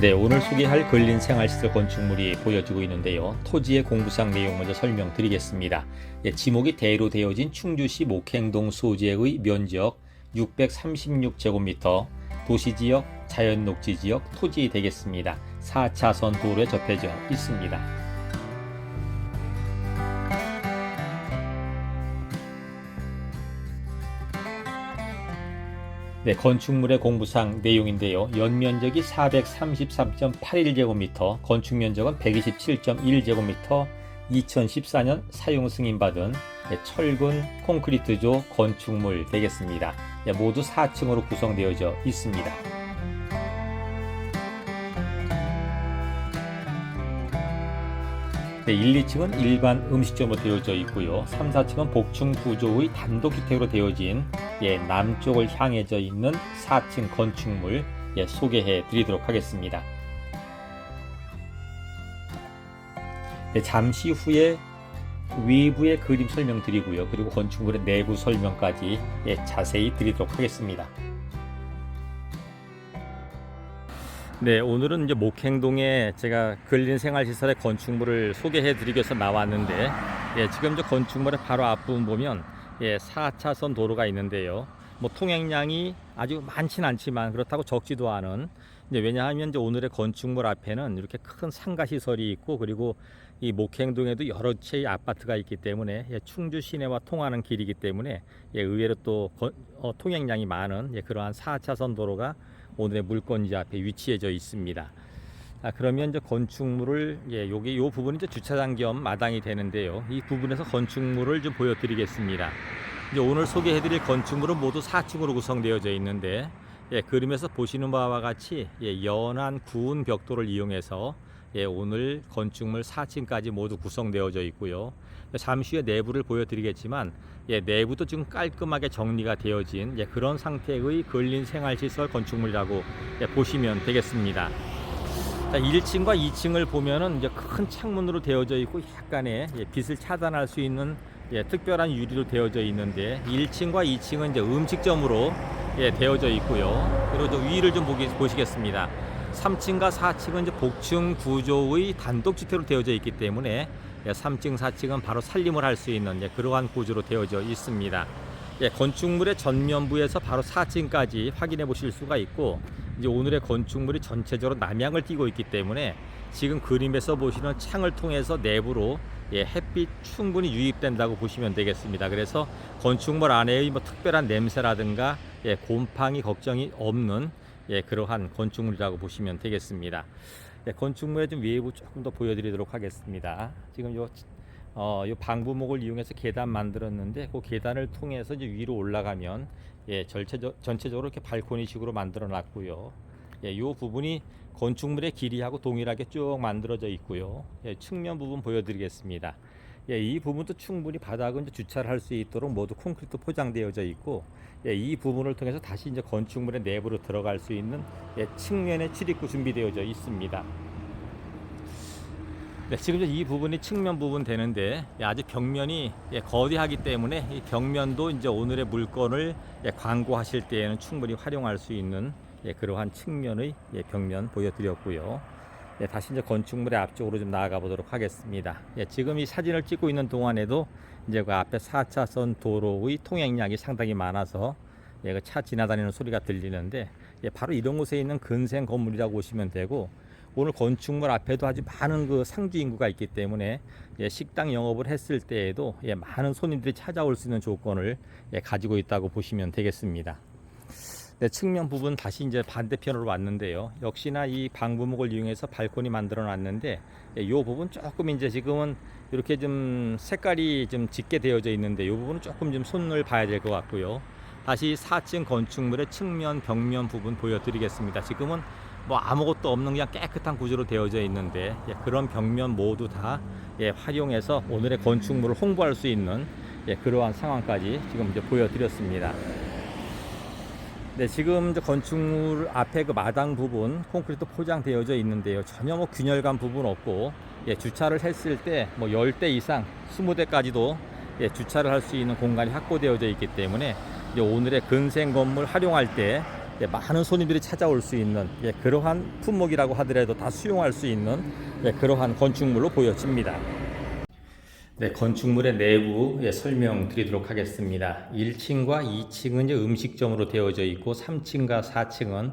네, 오늘 소개할 근린 생활시설 건축물이 보여지고 있는데요. 토지의 공부상 내용 먼저 설명드리겠습니다. 예, 지목이 대로 되어진 충주시 목행동 소재의 면적 636제곱미터, 도시지역, 자연녹지지역, 토지 되겠습니다. 4차선 도로에 접해져 있습니다. 네, 건축물의 공부상 내용인데요. 연면적이 433.81제곱미터, 건축 면적은 127.1제곱미터, 2014년 사용 승인받은 네, 철근 콘크리트조 건축물 되겠습니다. 네, 모두 4층으로 구성되어져 있습니다. 네, 1, 2층은 일반 음식점으로 되어져 있고요. 3, 4층은 복층 구조의 단독 주택으로 되어진 예, 남쪽을 향해져 있는 4층 건축물 예, 소개해 드리도록 하겠습니다. 네, 잠시 후에 외부의 그림 설명드리고요. 그리고 건축물의 내부 설명까지 예, 자세히 드리도록 하겠습니다. 네, 오늘은 이제 목행동에 제가 근린 생활시설의 건축물을 소개해 드리기 위해서 나왔는데, 예, 지금 저 건축물의 바로 앞부분 보면, 예, 4차선 도로가 있는데요. 뭐 통행량이 아주 많진 않지만 그렇다고 적지도 않은, 이제 왜냐하면 이제 오늘의 건축물 앞에는 이렇게 큰 상가 시설이 있고, 그리고 이 목행동에도 여러 채의 아파트가 있기 때문에, 예, 충주 시내와 통하는 길이기 때문에, 예, 의외로 또 건- 어, 통행량이 많은 예, 그러한 4차선 도로가 오늘의 물건지 앞에 위치해져 있습니다. 아, 그러면 이제 건축물을 예, 여기 요 부분이 이제 주차장 겸 마당이 되는데요. 이 부분에서 건축물을 좀 보여드리겠습니다. 이제 오늘 소개해드릴 건축물은 모두 4층으로 구성되어져 있는데 예, 그림에서 보시는 바와 같이 예, 연한 구운 벽돌을 이용해서 예, 오늘 건축물 4층까지 모두 구성되어져 있고요. 잠시 후에 내부를 보여드리겠지만 예, 내부도 지금 깔끔하게 정리가 되어진 예, 그런 상태의 근린 생활시설 건축물이라고 예, 보시면 되겠습니다. 자, 1층과 2층을 보면은 이제 큰 창문으로 되어져 있고 약간의 예, 빛을 차단할 수 있는 예, 특별한 유리로 되어져 있는데 1층과 2층은 이제 음식점으로 예, 되어져 있고요. 그리고 저 위를 좀 보기, 보시겠습니다. 3층과 4층은 이제 복층 구조의 단독 주택으로 되어져 있기 때문에 예, 3층, 4층은 바로 살림을 할 수 있는 예, 그러한 구조로 되어져 있습니다. 예, 건축물의 전면부에서 바로 4층까지 확인해 보실 수가 있고 이제 오늘의 건축물이 전체적으로 남향을 띠고 있기 때문에 지금 그림에서 보시는 창을 통해서 내부로 예, 햇빛 충분히 유입된다고 보시면 되겠습니다. 그래서 건축물 안에의 뭐 특별한 냄새라든가 예, 곰팡이 걱정이 없는 예, 그러한 건축물이라고 보시면 되겠습니다. 예, 건축물의 좀 외부 조금 더 보여드리도록 하겠습니다. 지금 요 어, 요 방부목을 이용해서 계단 만들었는데 그 계단을 통해서 이제 위로 올라가면 예, 전체적, 전체적으로 이렇게 발코니식으로 만들어 놨고요. 예, 요 부분이 건축물의 길이하고 동일하게 쭉 만들어져 있고요. 예, 측면 부분 보여드리겠습니다. 예, 이 부분도 충분히 바닥은 이제 주차를 할 수 있도록 모두 콘크리트 포장되어져 있고 예, 이 부분을 통해서 다시 이제 건축물의 내부로 들어갈 수 있는 예, 측면의 출입구 준비되어져 있습니다. 네, 지금 이 부분이 측면 부분 되는데 예, 아직 벽면이 예, 거대하기 때문에 이 벽면도 이제 오늘의 물건을 예, 광고하실 때에는 충분히 활용할 수 있는 예, 그러한 측면의 예, 벽면 보여드렸고요. 예, 다시 이제 건축물의 앞쪽으로 좀 나아가 보도록 하겠습니다. 예, 지금 이 사진을 찍고 있는 동안에도 이제 그 앞에 4차선 도로의 통행량이 상당히 많아서 예, 그 차 지나다니는 소리가 들리는데 예, 바로 이런 곳에 있는 근생 건물이라고 보시면 되고 오늘 건축물 앞에도 아주 많은 그 상주 인구가 있기 때문에 예, 식당 영업을 했을 때에도 예, 많은 손님들이 찾아올 수 있는 조건을 예, 가지고 있다고 보시면 되겠습니다. 네, 측면 부분 다시 이제 반대편으로 왔는데요. 역시나 이 방부목을 이용해서 발코니 만들어 놨는데 예, 이 부분 조금 이제 지금은 이렇게 좀 색깔이 좀 짙게 되어져 있는데 이 부분은 조금 좀 손을 봐야 될 것 같고요. 다시 4층 건축물의 측면 벽면 부분 보여드리겠습니다. 지금은 뭐 아무것도 없는 그냥 깨끗한 구조로 되어져 있는데 예, 그런 벽면 모두 다 예, 활용해서 오늘의 건축물을 홍보할 수 있는 예, 그러한 상황까지 지금 이제 보여드렸습니다. 네, 지금 건축물 앞에 그 마당 부분 콘크리트 포장되어져 있는데요. 전혀 뭐 균열감 부분 없고 예, 주차를 했을 때 뭐 10대 이상, 20대까지도 예, 주차를 할 수 있는 공간이 확보되어져 있기 때문에 이제 오늘의 근생 건물 활용할 때 예, 많은 손님들이 찾아올 수 있는 예, 그러한 품목이라고 하더라도 다 수용할 수 있는 예, 그러한 건축물로 보여집니다. 네, 건축물의 내부 예, 설명드리도록 하겠습니다. 1층과 2층은 이제 음식점으로 되어져 있고 3층과 4층은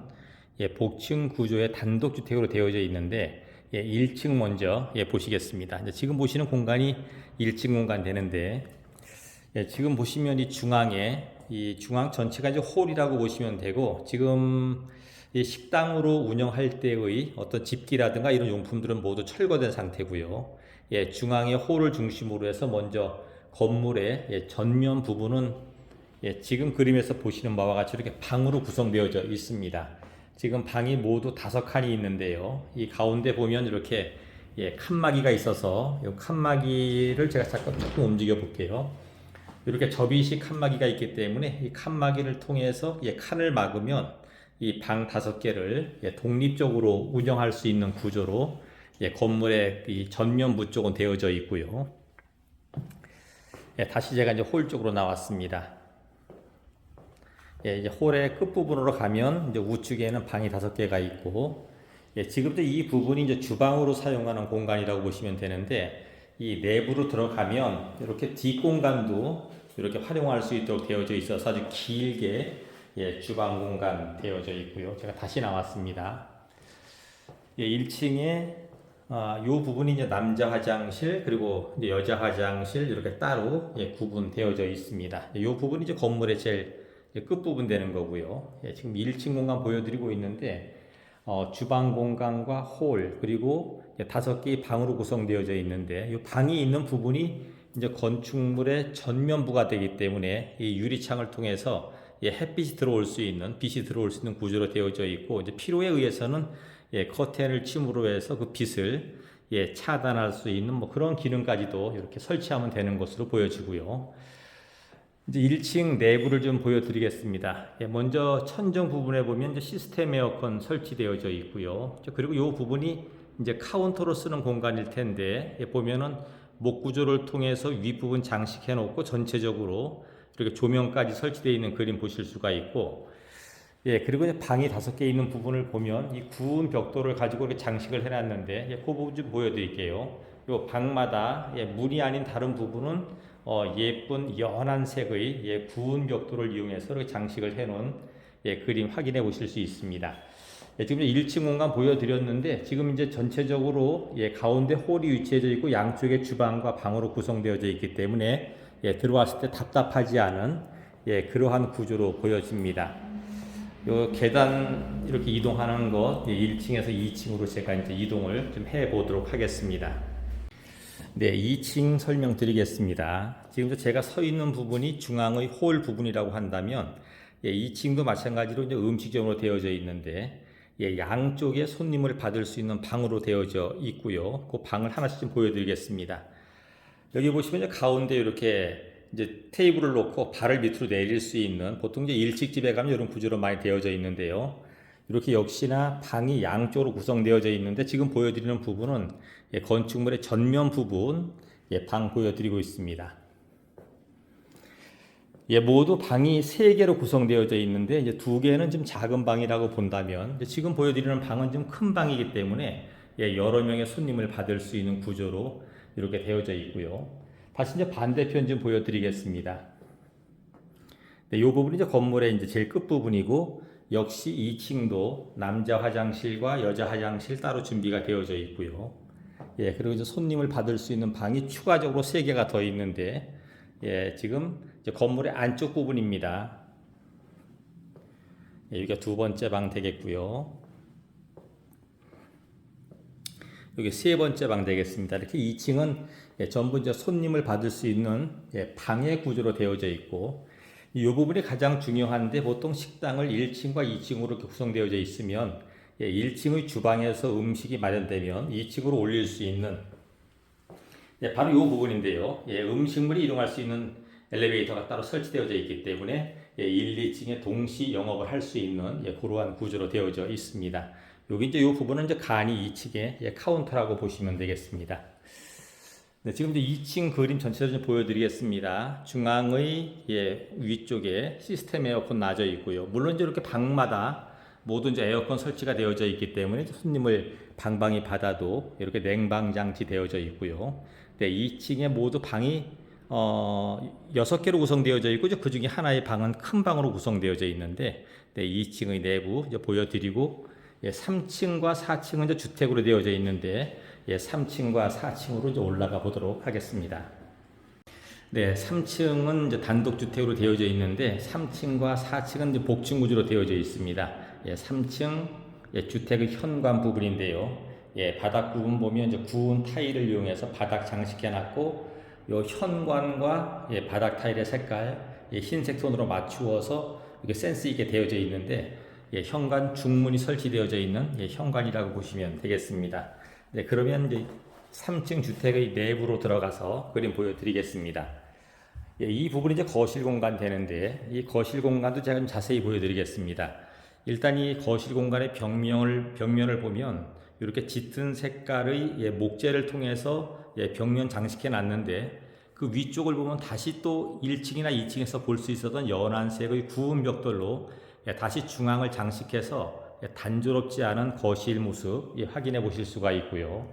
예, 복층 구조의 단독주택으로 되어져 있는데 예, 1층 먼저 예, 보시겠습니다. 지금 보시는 공간이 1층 공간 되는데 예, 지금 보시면 이 중앙에 이 중앙 전체가 이제 홀이라고 보시면 되고 지금 이 식당으로 운영할 때의 어떤 집기라든가 이런 용품들은 모두 철거된 상태고요. 예, 중앙의 홀을 중심으로 해서 먼저 건물의 예, 전면 부분은 예, 지금 그림에서 보시는 바와 같이 이렇게 방으로 구성되어져 있습니다. 지금 방이 모두 다섯 칸이 있는데요. 이 가운데 보면 이렇게 예, 칸막이가 있어서 이 칸막이를 제가 잠깐 조금 움직여 볼게요. 이렇게 접이식 칸막이가 있기 때문에 이 칸막이를 통해서 예, 칸을 막으면 이 방 다섯 개를 예, 독립적으로 운영할 수 있는 구조로 예, 건물의 이 전면부 쪽은 되어져 있고요. 예, 다시 제가 이제 홀 쪽으로 나왔습니다. 예, 이제 홀의 끝 부분으로 가면 이제 우측에는 방이 다섯 개가 있고, 예, 지금도 이 부분이 이제 주방으로 사용하는 공간이라고 보시면 되는데, 이 내부로 들어가면 이렇게 뒷공간도 이렇게 활용할 수 있도록 되어져 있어서 아주 길게 예, 주방 공간 되어져 있고요. 제가 다시 나왔습니다. 예, 1층에 아, 요 부분이 이제 남자 화장실 그리고 이제 여자 화장실 이렇게 따로 예, 구분되어져 있습니다. 이 부분이 이제 건물의 제일 끝 부분 되는 거고요. 예, 지금 1층 공간 보여드리고 있는데 어, 주방 공간과 홀 그리고 다섯 개의 방으로 구성되어져 있는데 이 방이 있는 부분이 이제 건축물의 전면부가 되기 때문에 이 유리창을 통해서 예, 햇빛이 들어올 수 있는 빛이 들어올 수 있는 구조로 되어져 있고 이제 필요에 의해서는 예, 커튼을 침으로 해서 그 빛을 예, 차단할 수 있는 뭐 그런 기능까지도 이렇게 설치하면 되는 것으로 보여지고요. 이제 1층 내부를 좀 보여드리겠습니다. 예, 먼저 천정 부분에 보면 이제 시스템 에어컨 설치되어져 있고요. 그리고 이 부분이 이제 카운터로 쓰는 공간일 텐데 예, 보면은 목 구조를 통해서 윗부분 장식해 놓고 전체적으로 이렇게 조명까지 설치되어 있는 그림 보실 수가 있고 예, 그리고 이제 방이 다섯 개 있는 부분을 보면 이 구운 벽돌을 가지고 이렇게 장식을 해놨는데, 예, 그 부분 좀 보여드릴게요. 요 방마다 예, 문이 아닌 다른 부분은 어, 예쁜 연한 색의 예, 구운 벽돌을 이용해서 이렇게 장식을 해놓은 예, 그림 확인해 보실 수 있습니다. 예, 지금 1층 공간 보여드렸는데 지금 이제 전체적으로 예, 가운데 홀이 위치해져 있고 양쪽에 주방과 방으로 구성되어져 있기 때문에 예, 들어왔을 때 답답하지 않은 예, 그러한 구조로 보여집니다. 요 계단 이렇게 이동하는 것 1층에서 2층으로 제가 이제 이동을 좀 해 보도록 하겠습니다. 네, 2층 설명드리겠습니다. 지금 제가 서 있는 부분이 중앙의 홀 부분이라고 한다면 예, 2층도 마찬가지로 이제 음식점으로 되어져 있는데 예, 양쪽에 손님을 받을 수 있는 방으로 되어져 있고요. 그 방을 하나씩 좀 보여드리겠습니다. 여기 보시면 가운데 이렇게 이제 테이블을 놓고 발을 밑으로 내릴 수 있는 보통 이제 일식집에 가면 이런 구조로 많이 되어져 있는데요. 이렇게 역시나 방이 양쪽으로 구성되어져 있는데 지금 보여드리는 부분은 예, 건축물의 전면 부분 예, 방 보여드리고 있습니다. 예, 모두 방이 세 개로 구성되어져 있는데 이제 두 개는 좀 작은 방이라고 본다면 지금 보여드리는 방은 좀 큰 방이기 때문에 예, 여러 명의 손님을 받을 수 있는 구조로 이렇게 되어져 있고요. 다시 이제 반대편 좀 보여드리겠습니다. 네, 이 부분이 이제 건물의 이제 제일 끝 부분이고 역시 2층도 남자 화장실과 여자 화장실 따로 준비가 되어져 있고요. 예, 그리고 이제 손님을 받을 수 있는 방이 추가적으로 3개가 더 있는데, 예, 지금 이제 건물의 안쪽 부분입니다. 예, 여기가 두 번째 방 되겠고요. 여기 세 번째 방 되겠습니다. 이렇게 2층은 예, 전부 이제 손님을 받을 수 있는 예, 방의 구조로 되어져 있고 이 부분이 가장 중요한데 보통 식당을 1층과 2층으로 이렇게 구성되어져 있으면 예, 1층의 주방에서 음식이 마련되면 2층으로 올릴 수 있는 예, 바로 이 부분인데요. 예, 음식물이 이동할 수 있는 엘리베이터가 따로 설치되어져 있기 때문에 예, 1, 2층에 동시 영업을 할 수 있는 예, 그러한 구조로 되어져 있습니다. 여기 이제 이 부분은 이제 간이 2층에 예, 카운터라고 보시면 되겠습니다. 네, 지금 이제 2층 그림 전체를 좀 보여드리겠습니다. 중앙의 예, 위쪽에 시스템 에어컨 놔져 있고요. 물론 이제 이렇게 방마다 이제 에어컨 설치가 되어져 있기 때문에 손님을 방방이 받아도 이렇게 냉방 장치 되어져 있고요. 네, 2층에 모두 방이 어, 6개로 구성되어져 있고 그 중에 하나의 방은 큰 방으로 구성되어져 있는데 네, 2층의 내부 보여드리고 예, 3층과 4층은 이제 주택으로 되어져 있는데 예, 3층과 4층으로 이제 올라가 보도록 하겠습니다. 네, 3층은 이제 단독 주택으로 되어져 있는데 3층과 4층은 이제 복층 구조로 되어져 있습니다. 예, 3층 예, 주택의 현관 부분인데요. 예, 바닥 부분 보면 이제 구운 타일을 이용해서 바닥 장식해 놨고 요 현관과 예, 바닥 타일의 색깔 예, 흰색 톤으로 맞추어서 이게 센스 있게 되어져 있는데 예, 현관 중문이 설치되어져 있는 예, 현관이라고 보시면 되겠습니다. 네, 그러면 이제 3층 주택의 내부로 들어가서 그림 보여드리겠습니다. 예, 이 부분이 이제 거실 공간 되는데 이 거실 공간도 제가 좀 자세히 보여드리겠습니다. 일단 이 거실 공간의 벽면을 벽면을 보면 이렇게 짙은 색깔의 예, 목재를 통해서 예, 벽면 장식해 놨는데 그 위쪽을 보면 다시 또 1층이나 2층에서 볼 수 있었던 연한색의 구운 벽돌로 예, 다시 중앙을 장식해서 예, 단조롭지 않은 거실 모습 예, 확인해 보실 수가 있고요.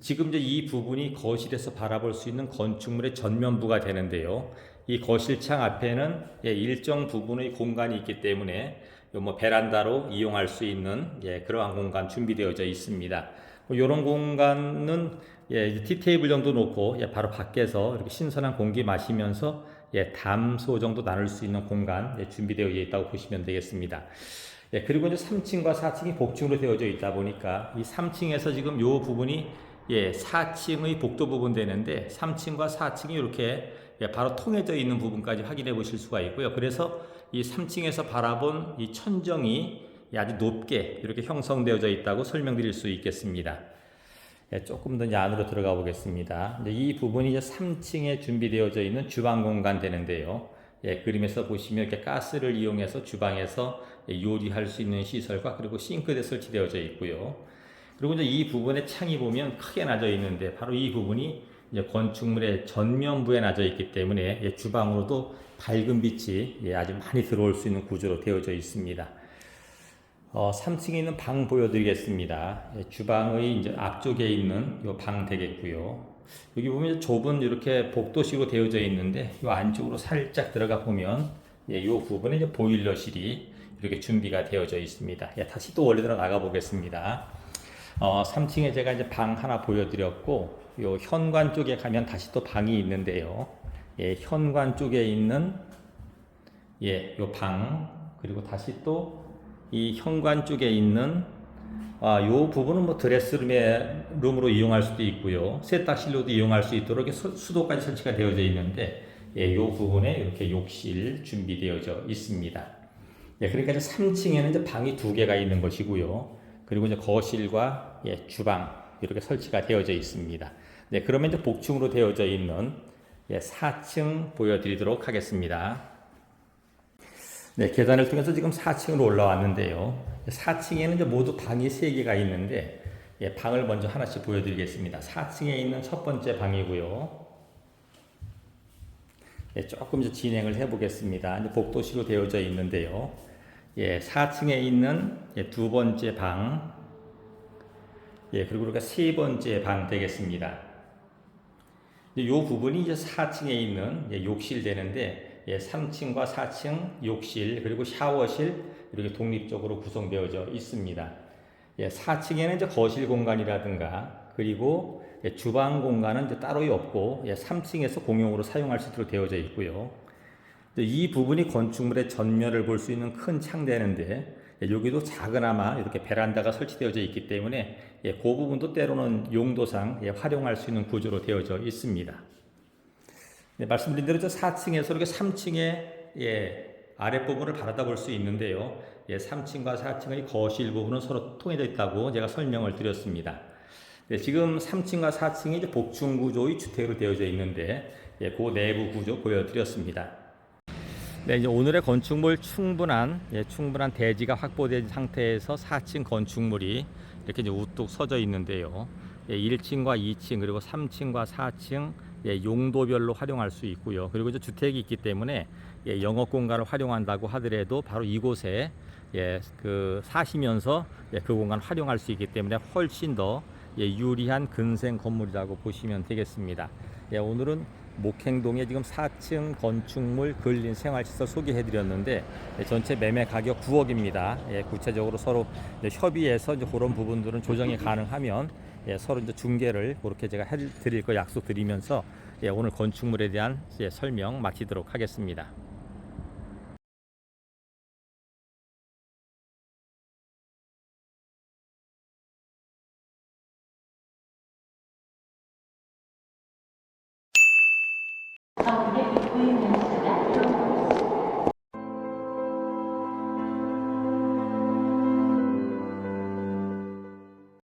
지금 이제 이 부분이 거실에서 바라볼 수 있는 건축물의 전면부가 되는데요. 이 거실창 앞에는 예, 일정 부분의 공간이 있기 때문에 요뭐 베란다로 이용할 수 있는 예, 그러한 공간 준비되어져 있습니다. 뭐 이런 공간은 예, 이제 티테이블 정도 놓고 예, 바로 밖에서 이렇게 신선한 공기 마시면서 예, 담소 정도 나눌 수 있는 공간 예, 준비되어 있다고 보시면 되겠습니다. 예, 그리고 이제 3층과 4층이 복층으로 되어져 있다 보니까 이 3층에서 지금 요 부분이 예, 4층의 복도 부분 되는데 3층과 4층이 이렇게 예, 바로 통해져 있는 부분까지 확인해 보실 수가 있고요. 그래서 이 3층에서 바라본 이 천정이 예, 아주 높게 이렇게 형성되어져 있다고 설명드릴 수 있겠습니다. 예, 조금 더 이제 안으로 들어가 보겠습니다. 이 부분이 이제 3층에 준비되어져 있는 주방 공간 되는데요. 예, 그림에서 보시면 이렇게 가스를 이용해서 주방에서 예, 요리할 수 있는 시설과 그리고 싱크대 설치되어져 있고요. 그리고 이제 이 부분에 창이 보면 크게 나져 있는데 바로 이 부분이 이제 건축물의 전면부에 나져 있기 때문에 예, 주방으로도 밝은 빛이 예, 아주 많이 들어올 수 있는 구조로 되어져 있습니다. 어, 3층에 있는 방 보여드리겠습니다. 예, 주방의 이제 앞쪽에 있는 이 방 되겠고요. 여기 보면 좁은 이렇게 복도식으로 되어져 있는데 이 안쪽으로 살짝 들어가 보면 예, 이 부분에 이제 보일러실이 이렇게 준비가 되어져 있습니다. 예, 다시 또 원래대로 나가 보겠습니다. 어, 3층에 제가 이제 방 하나 보여드렸고 요 현관 쪽에 가면 다시 또 방이 있는데요. 예, 현관 쪽에 있는 예, 요 방 그리고 다시 또 이 현관 쪽에 있는 아, 요 부분은 뭐 드레스룸의 룸으로 이용할 수도 있고요. 세탁실로도 이용할 수 있도록 이렇게 수- 수도까지 설치가 되어져 있는데 예, 요 부분에 이렇게 욕실 준비되어져 있습니다. 예, 그러니까 이제 3층에는 이제 방이 두 개가 있는 것이고요. 그리고 이제 거실과 예, 주방 이렇게 설치가 되어져 있습니다. 네, 그러면 이제 복층으로 되어져 있는 예, 4층 보여드리도록 하겠습니다. 네, 계단을 통해서 지금 4층으로 올라왔는데요. 4층에는 이제 모두 방이 3개가 있는데, 예, 방을 먼저 하나씩 보여드리겠습니다. 4층에 있는 첫 번째 방이고요. 예, 조금 이제 진행을 해보겠습니다. 복도시로 되어져 있는데요. 예, 4층에 있는 예, 두 번째 방, 예, 그리고 우리가 세 번째 방 되겠습니다. 이 부분이 이제 4층에 있는 예, 욕실 되는데 예, 3층과 4층 욕실 그리고 샤워실 이렇게 독립적으로 구성되어져 있습니다. 예, 4층에는 이제 거실 공간이라든가 그리고 예, 주방 공간은 이제 따로 없고 예, 3층에서 공용으로 사용할 수 있도록 되어져 있고요. 이 부분이 건축물의 전면을 볼 수 있는 큰 창되는데 예, 여기도 작은아마 이렇게 베란다가 설치되어져 있기 때문에 예, 그 부분도 때로는 용도상 예, 활용할 수 있는 구조로 되어져 있습니다. 네, 말씀드린 대로 저 4층에서 이렇게 3층의 예, 아랫부분을 바라다 볼 수 있는데요. 예, 3층과 4층의 거실 부분은 서로 통해져 있다고 제가 설명을 드렸습니다. 네, 지금 3층과 4층이 이제 복층 구조의 주택으로 되어져 있는데 예, 그 내부 구조 보여드렸습니다. 네, 이제 오늘의 건축물 충분한 예, 충분한 대지가 확보된 상태에서 4층 건축물이 이렇게 이제 우뚝 서져 있는데요. 예, 1층과 2층 그리고 3층과 4층 예, 용도별로 활용할 수 있고요. 그리고 이제 주택이 있기 때문에 예, 영업 공간을 활용한다고 하더라도 바로 이곳에 예, 그 사시면서 예, 그 공간 활용할 수 있기 때문에 훨씬 더 예, 유리한 근생 건물이라고 보시면 되겠습니다. 예, 오늘은 목행동에 지금 4층 건축물 근린 생활시설 소개해 드렸는데 예, 전체 매매 가격 9억입니다. 예, 구체적으로 서로 협의해서 이제 그런 부분들은 조정이 가능하면 예, 서로 이제 중개를 그렇게 제가 해 드릴 거 약속드리면서 예, 오늘 건축물에 대한 예, 설명 마치도록 하겠습니다.